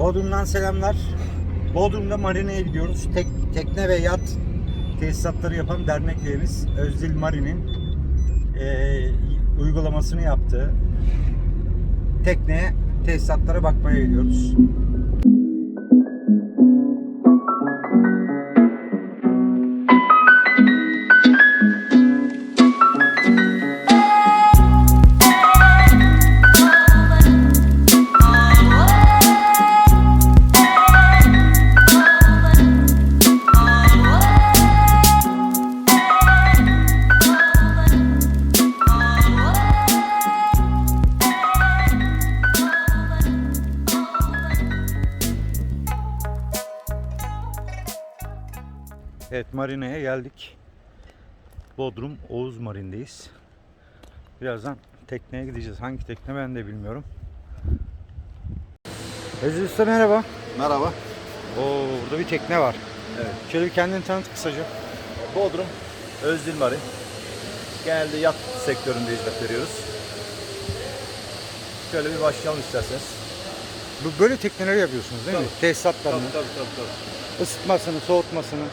Bodrum'dan selamlar. Bodrum'da marineye gidiyoruz. Tek, tekne ve yat tesisatları yapan dernek üyemiz Özdil Marin'in eee, uygulamasını yaptığı tekneye tesisatlara bakmaya gidiyoruz. Evet marineye geldik. Bodrum Oğuz Marin'deyiz. Birazdan tekneye gideceğiz. Hangi tekne ben de bilmiyorum. Özgür Usta merhaba. Merhaba. Oo, burada bir tekne var. Evet. Şöyle bir kendini tanıt kısaca. Bodrum, Özdil Marin. Genelde yat sektöründe hizmet veriyoruz. Şöyle bir başlayalım isterseniz. Bu böyle tekneleri yapıyorsunuz değil mi? Tabii. Tesisatlarını, tabii tabii. tabii. ısıtmasını, soğutmasını.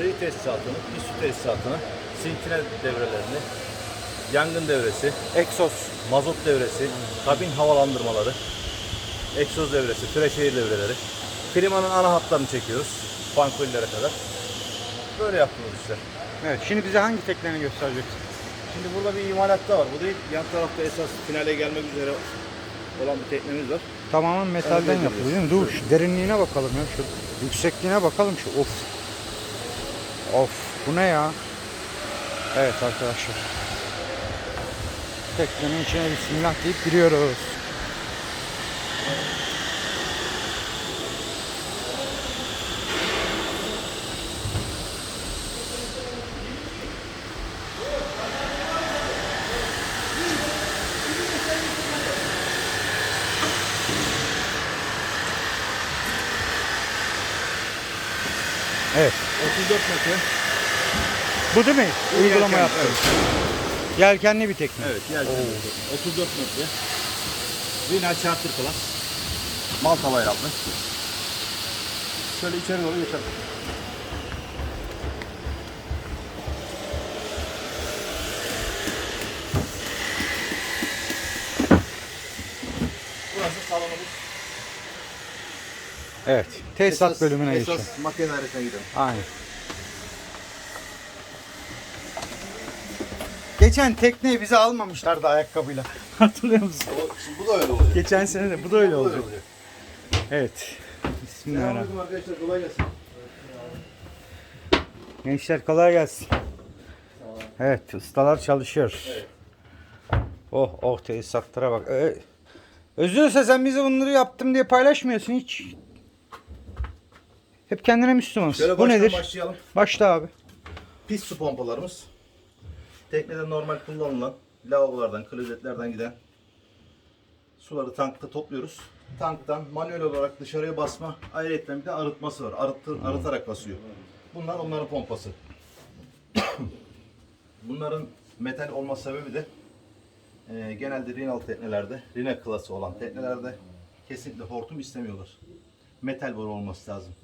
Seyir tesisatını, bir su tesisatını, sintine devrelerini, yangın devresi, Egzoz. mazot devresi, kabin havalandırmaları, egzoz devresi, freşehir devreleri. Klimanın ana hatlarını çekiyoruz. Fankolilere kadar. Böyle yapıyoruz işte. Evet. Şimdi bize hangi tekneni göstereceksin? Şimdi burada bir imalatta var. Bu değil. Yan tarafta esas finale gelmek üzere olan bir teknemiz var. Tamamen metalden yapılıyor değil mi? Dur şu derinliğine bakalım ya. Şu yüksekliğine bakalım şu. Of. Of. Bu ne ya? Evet arkadaşlar. Teknenin içine bismillah deyip giriyoruz. Evet. 34 metre. Bu değil mi? Bu Uygulama yelken, yaptım. Yelkenli bir tekne. Evet, yelkenli. 34 metre. Rina Charter Class. Malta bayraklı. Şöyle içeri doğru geçelim. Burası salonumuz. Evet. Tesisat Esas- bölümüne esas geçelim. makine dairesine gidelim. Aynen. Geçen tekneyi bize almamışlardı ayakkabıyla. Hatırlıyor musun? O- Şimdi bu da öyle oluyor. Geçen sene de bu da öyle oldu. Evet. Bismillahirrahmanirrahim. Arkadaşlar kolay gelsin. Gençler kolay gelsin. Evet ustalar çalışıyor. Oh oh tesisatlara bak. Ee, Özgürse sen bize bunları yaptım diye paylaşmıyorsun hiç. Hep kendine Müslümansın. Bu nedir? başlayalım. Başla abi. Pis su pompalarımız. Teknede normal kullanılan lavabolardan, klozetlerden giden suları tankta topluyoruz. Tanktan manuel olarak dışarıya basma, ayrıca bir de arıtması var. Arıtır, arıtarak basıyor. Bunlar onların pompası. Bunların metal olma sebebi de e, genelde Rinal teknelerde, Rina klası olan teknelerde kesinlikle hortum istemiyorlar. Metal boru olması lazım.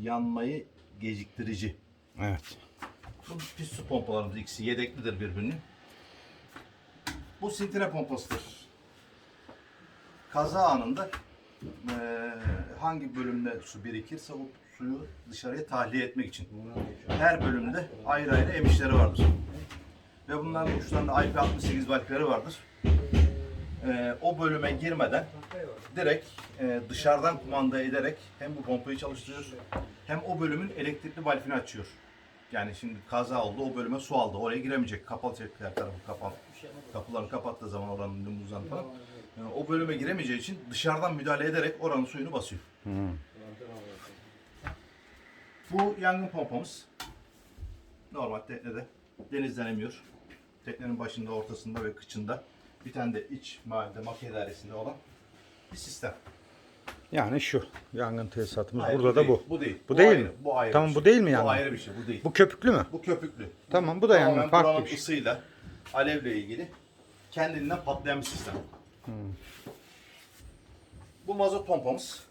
Yanmayı geciktirici. Evet. Bu pis su pompalarımız ikisi yedeklidir birbirinin. Bu sintine pompasıdır. Kaza anında eee, hangi bölümde su birikirse o suyu dışarıya tahliye etmek için. Her bölümde ayrı ayrı emişleri vardır. Ve bunların uçlarında IP68 valfleri vardır. Eee, o bölüme girmeden direkt eee, dışarıdan kumanda ederek hem bu pompayı çalıştırıyor hem o bölümün elektrikli valfini açıyor. Yani şimdi kaza oldu, o bölüme su aldı. Oraya giremeyecek. Kapalı her tarafı kapalı. Kapıları kapattığı zaman oranın limuzdan falan. Yani o bölüme giremeyeceği için dışarıdan müdahale ederek oranın suyunu basıyor. Bu yangın pompamız. Normal teknede denizden emiyor. Teknenin başında, ortasında ve kıçında. Bir tane de iç mahallede makine dairesinde olan bir sistem. Yani şu yangın tesisatımız. Hayır, Burada da değil, bu. Bu değil. Bu değil ayrı, mi? Bu ayrı Tamam, bu şey. değil mi yangın? Bu ayrı bir şey. Bu değil. Bu köpüklü mü? Bu köpüklü. Tamam bu da yangın Tamamen farklı buranın bir şey. ısıyla, alevle ilgili kendinden patlayan bir sistem. Bu mazot pompamız.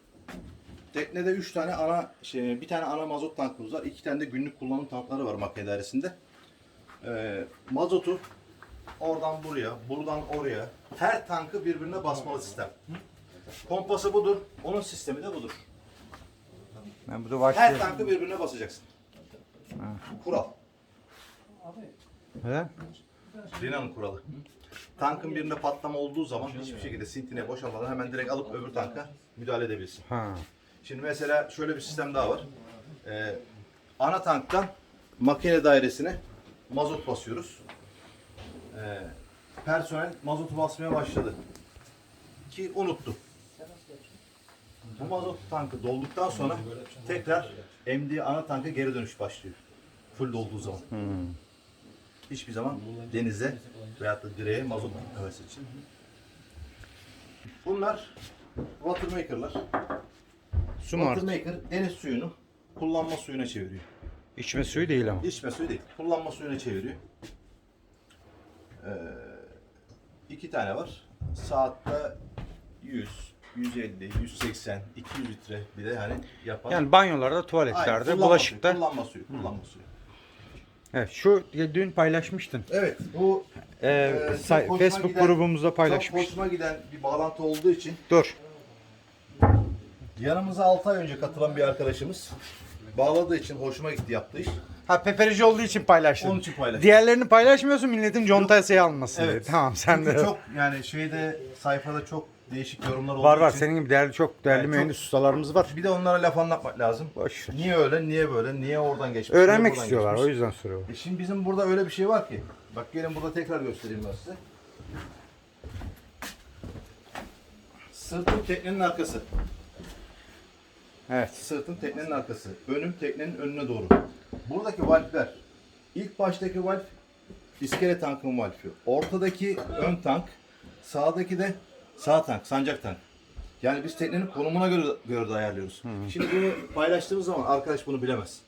Teknede 3 tane ana şey, bir tane ana mazot tankımız var. 2 tane de günlük kullanım tankları var makine dairesinde. Ee, mazotu oradan buraya, buradan oraya her tankı birbirine basmalı sistem. Pompası budur. Onun sistemi de budur. Ben burada Her başlıyorum. tankı birbirine basacaksın. Kural. Neden? Rina'nın kuralı. Tankın birinde patlama olduğu zaman hiçbir şekilde sintine boşalmadan hemen direkt alıp öbür tanka müdahale edebilirsin. Ha. Şimdi mesela şöyle bir sistem daha var. Ee, ana tanktan makine dairesine mazot basıyoruz. Ee, personel mazotu basmaya başladı. Ki unuttu. Bu mazot tankı dolduktan sonra tekrar emdiği ana tanka geri dönüş başlıyor. Full dolduğu zaman. Hiçbir zaman denize veyahut da direğe mazot gitmemesi için. Bunlar watermaker'lar. Smart. Watermaker deniz suyunu kullanma suyuna çeviriyor. İçme suyu değil ama. İçme suyu değil, kullanma suyuna çeviriyor. Ee, iki tane var. Saatte 100, 150, 180, 200 litre bile hani yapan. Yani banyolarda, Aynen, tuvaletlerde, kullanma bulaşıkta. Suyu, kullanma suyu, kullanma suyu. Evet, şu dün paylaşmıştın. Evet, bu Ee, çok say- hoşuma Facebook giden- grubumuzda çok paylaşmıştın. hoşuma giden bir bağlantı olduğu için Dur. yanımıza 6 ay önce katılan bir arkadaşımız bağladığı için hoşuma gitti yaptığı iş. Ha peperici olduğu için paylaştın. Onun için paylaştım. Diğerlerini paylaşmıyorsun milletin contayası almasın Evet. diye. Tamam sen Çünkü de. çok yani şeyde sayfada çok değişik yorumlar olduğu Var var için senin gibi değerli çok değerli Yani çok- mühendis ustalarımız var. bir de onlara laf anlatmak lazım. Boş ver. Niye öyle, niye böyle, niye oradan geçmiş? Öğrenmek buradan istiyorlar geçmiş? o yüzden soruyorlar. E şimdi bizim burada öyle bir şey var ki. Bak gelin burada tekrar göstereyim ben size. Sırtım teknenin arkası. Evet. Sırtım teknenin arkası. Önüm teknenin önüne doğru. Buradaki valfler. ilk baştaki valf iskele tankın valfi. Ortadaki ön tank. Sağdaki de sağ tank, sancak tank. Yani biz teknenin konumuna göre, göre de ayarlıyoruz. Şimdi bunu paylaştığımız zaman arkadaş bunu bilemez.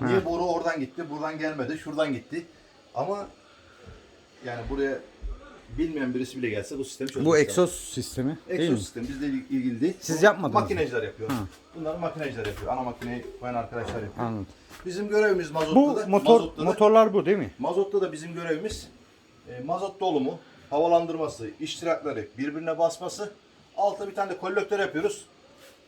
Niye boru oradan gitti, buradan gelmedi, şuradan gitti. Ama yani buraya bilmeyen birisi bile gelse bu sistemi çözmüş. Bu egzoz sistemi değil mi? Egzoz sistemi bizle il- ilgili değil. Siz Bunu yapmadınız mı? Makineciler yapıyor. Bunları makineciler yapıyor. Ana makineyi koyan arkadaşlar yapıyor. Anladım. Bizim görevimiz mazotta Bu da, motor mazotta da, motorlar bu değil mi? mazotta da bizim görevimiz e, mazot dolumu, havalandırması, iştirakları birbirine basması. Altta bir tane de kolektör yapıyoruz.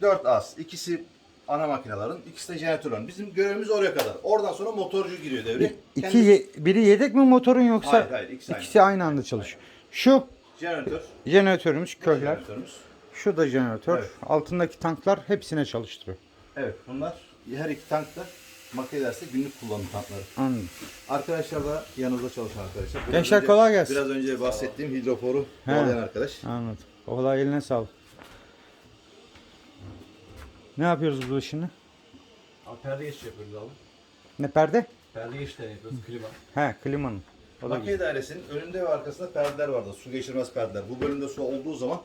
4 az. İkisi ana makinelerin, ikisi de jeneratörlerin. Bizim görevimiz oraya kadar. Oradan sonra motorcu giriyor devreye. İki Kendi- ye- biri yedek mi motorun yoksa Hayır, hayır, ikisi aynı. ikisi aynı anda çalışıyor. Şu jeneratör. jeneratörümüz köhler. jeneratörümüz. Şu da jeneratör. Evet. Altındaki tanklar hepsine çalıştırıyor. Evet bunlar her iki tank da makine dersi günlük kullanım tankları. Anladım. Arkadaşlar da yanımızda çalışan arkadaşlar. Biraz Gençler önce- kolay gelsin. Biraz önce bahsettiğim hidroforu He. bağlayan arkadaş. Anladım. Kadar eline sağlık. Ne yapıyoruz burada şimdi? Abi perde geçiş yapıyoruz abi. Ne perde? Perde geçişlerini yapıyoruz klima. He klimanın. O da Makine dairesinin önünde ve arkasında perdeler vardı. Su geçirmez perdeler. Bu bölümde su olduğu zaman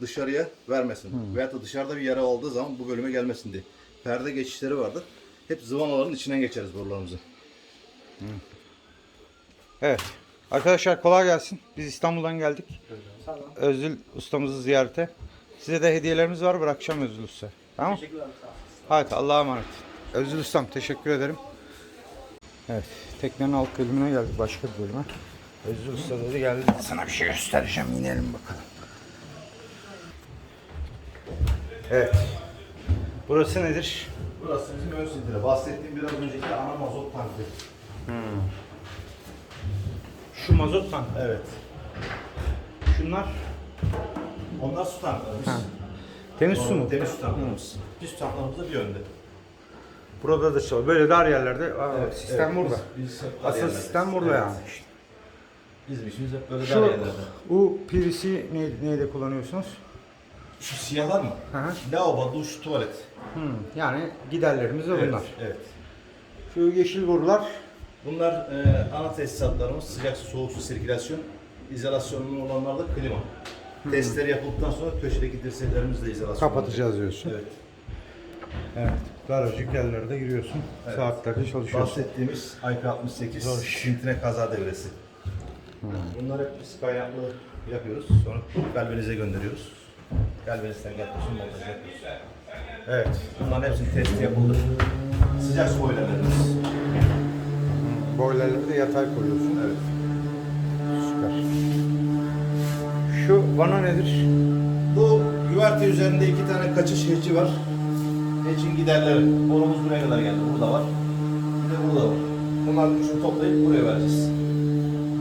dışarıya vermesin. Veyahut da dışarıda bir yara olduğu zaman bu bölüme gelmesin diye. Perde geçişleri vardı. Hep zıvanaların içinden geçeriz borularımızı. Evet. Arkadaşlar kolay gelsin. Biz İstanbul'dan geldik. Özül ustamızı ziyarete. Size de hediyelerimiz var. Bırakacağım Özül Usta. Tamam ol. Hadi Allah'a emanet. Özül Ustam teşekkür ederim. Evet. Teknenin alt bölümüne geldik. Başka bir bölüme. Özül Usta dedi geldi. Sana bir şey göstereceğim. İnelim bakalım. Evet. Burası nedir? Burası bizim ön sintire. Bahsettiğim biraz önceki ana mazot tankı. Şu mazot tankı. Evet. Şunlar Onlar su tanklarımız. temiz su mu? Temiz su tanklarımız. Pis su tanklarımız da bir yönde. Burada da çalışıyor. Böyle dar yerlerde. Aa, Evet, sistem evet, burada. biz- biz hep dar Asıl sistem burada Evet. yani. Bizim işimiz hep böyle dar Şu yerlerde. bu PVC ne, neyde kullanıyorsunuz? Şu siyahlar mı? Hı hı. Lavabo, duş, tuvalet. Hmm, yani giderlerimiz de bunlar. Evet, evet. Şu yeşil borular Bunlar e, ana tesisatlarımız sıcak su, soğuk su sirkülasyon. İzolasyonlu olanlar da klima. Testleri yapıldıktan sonra köşedeki dirseklerimiz de izolasyon. kapatacağız diyorsun. Evet. Evet. Daracık yerlerde giriyorsun. Evet. Saatlerde çalışıyorsun. Bahsettiğimiz IP68 Zor sintine kaza devresi. Bunları hep biz kaynaklı yapıyoruz. Sonra galvanize gönderiyoruz. Galvanizler yapıyorsun, montaj yapıyorsun. Evet. Bunların hepsinin testi yapıldı. Sıcak su boilerlerimiz. Boilerleri de yatay koyuyorsun. Evet. Süper. Şu vana nedir? Bu güverte üzerinde iki tane kaçış heci var. Hecin giderleri. Borumuz buraya kadar geldi. Burada var. Bir de burada var. Bunların üçünü toplayıp buraya vereceğiz.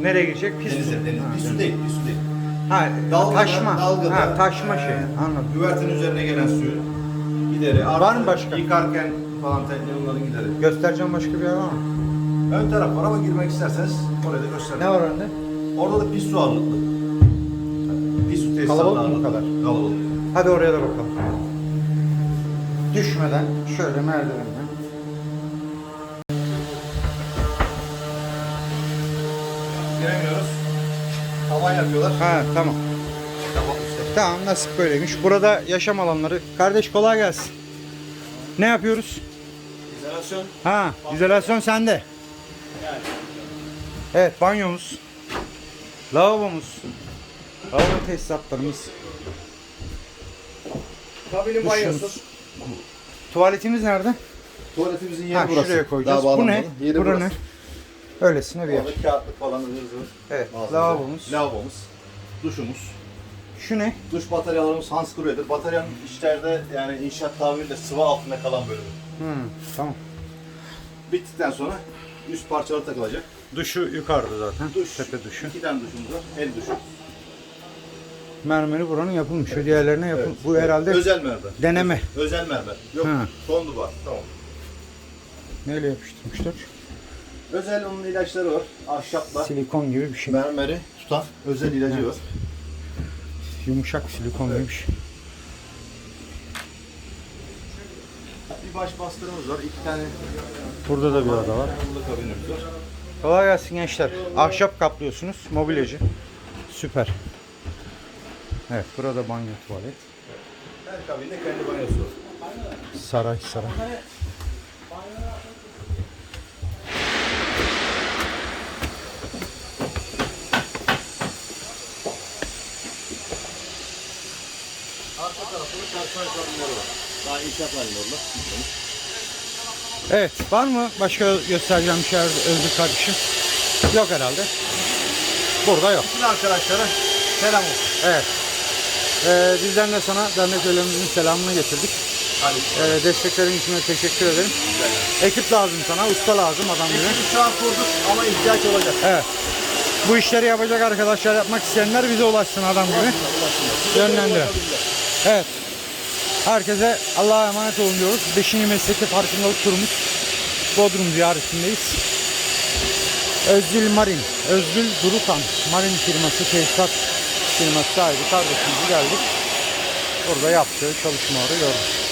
Nereye girecek? Pis Denize, su. deniz. Bir su değil, bir su değil. Ha, Dalgada- taşma. dalgada- ha, taşma şey. Anladım. Güvertenin üzerine gelen suyu gideri. Artı Var mı başka? Yıkarken falan tekne onların gideri. Göstereceğim başka bir yer var mı? Ön taraf var ama girmek isterseniz oraya da göstereyim. Ne var önde? Orada da pis su ağırlıklı. Pis su tesisatı Kalabalık mı kadar? Kalabalık. Hadi oraya da bakalım. Düşmeden şöyle merdivenle. Giremiyoruz. Tavan yapıyorlar. Ha tamam. Tamam işte. Tamam nasip böyleymiş. Burada yaşam alanları. Kardeş kolay gelsin. Ne yapıyoruz? İzolasyon. Ha, izolasyon sende. Evet, banyomuz. Lavabomuz. Lavabo tesisatlarımız. Kabinin banyosu. Tuvaletimiz nerede? Tuvaletimizin yeri Ha, burası. şuraya koyacağız. Daha Bu ne? Yeri Bura burası. ne? Öylesine bir yer. Orada kağıtlık falan ıvır zıvır. Evet, malzemeler. lavabomuz. Lavabomuz. Duşumuz. Şu ne? Duş bataryalarımız Hansgrohe'dir. Bataryanın içeride yani inşaat tabiriyle sıva altında kalan bölümü. Hmm, tamam. Bittikten sonra üst parçaları takılacak. Duşu yukarıda zaten. Duş. Tepe duşu. İki tane duşumuz var. El duşu. Mermeri buranın yapılmış. Şu diğerlerine yapılmış. Bu herhalde Özel mermer. deneme. Özel mermer. Yok. Ha. Son duvar. Tamam. Neyle yapıştırmışlar? Özel onun ilaçları var. Ahşapla Silikon gibi bir şey. mermeri tutan özel ilacı var. Yumuşak silikon gibi bir şey. Bir baş bastırımız var. iki tane Burada da bir oda var. burada kabinimiz var. Kolay gelsin gençler. Ahşap kaplıyorsunuz. Mobilyacı. Süper. Evet burada banyo tuvalet. Her kabinde kendi banyosu var. Saray saray. Arka tarafında personel kabinleri var. Daha inşaat halinde onlar. Evet var mı başka göstereceğim bir şey Özgür kardeşim? Yok herhalde. Burada yok. Bütün arkadaşlara selam olsun. Evet. Ee, bizden de sana dernek üyelerimizin selamını getirdik. Ee, desteklerin için de teşekkür ederim. Ekip lazım sana, usta lazım adam gibi. Ekibi şu an kurduk ama ihtiyaç olacak. Evet. Bu işleri yapacak arkadaşlar, yapmak isteyenler bize ulaşsın adam gibi. Yönlendirin. Evet. Herkese Allah'a emanet olun diyoruz. Beşinci mesleki farkındalık turumuz. Bodrum ziyaretindeyiz. Özgül Marin, Özgül Durukan Marin firması, tesisat firması sahibi kardeşimizi geldik. Burada yaptığı çalışmaları gördük.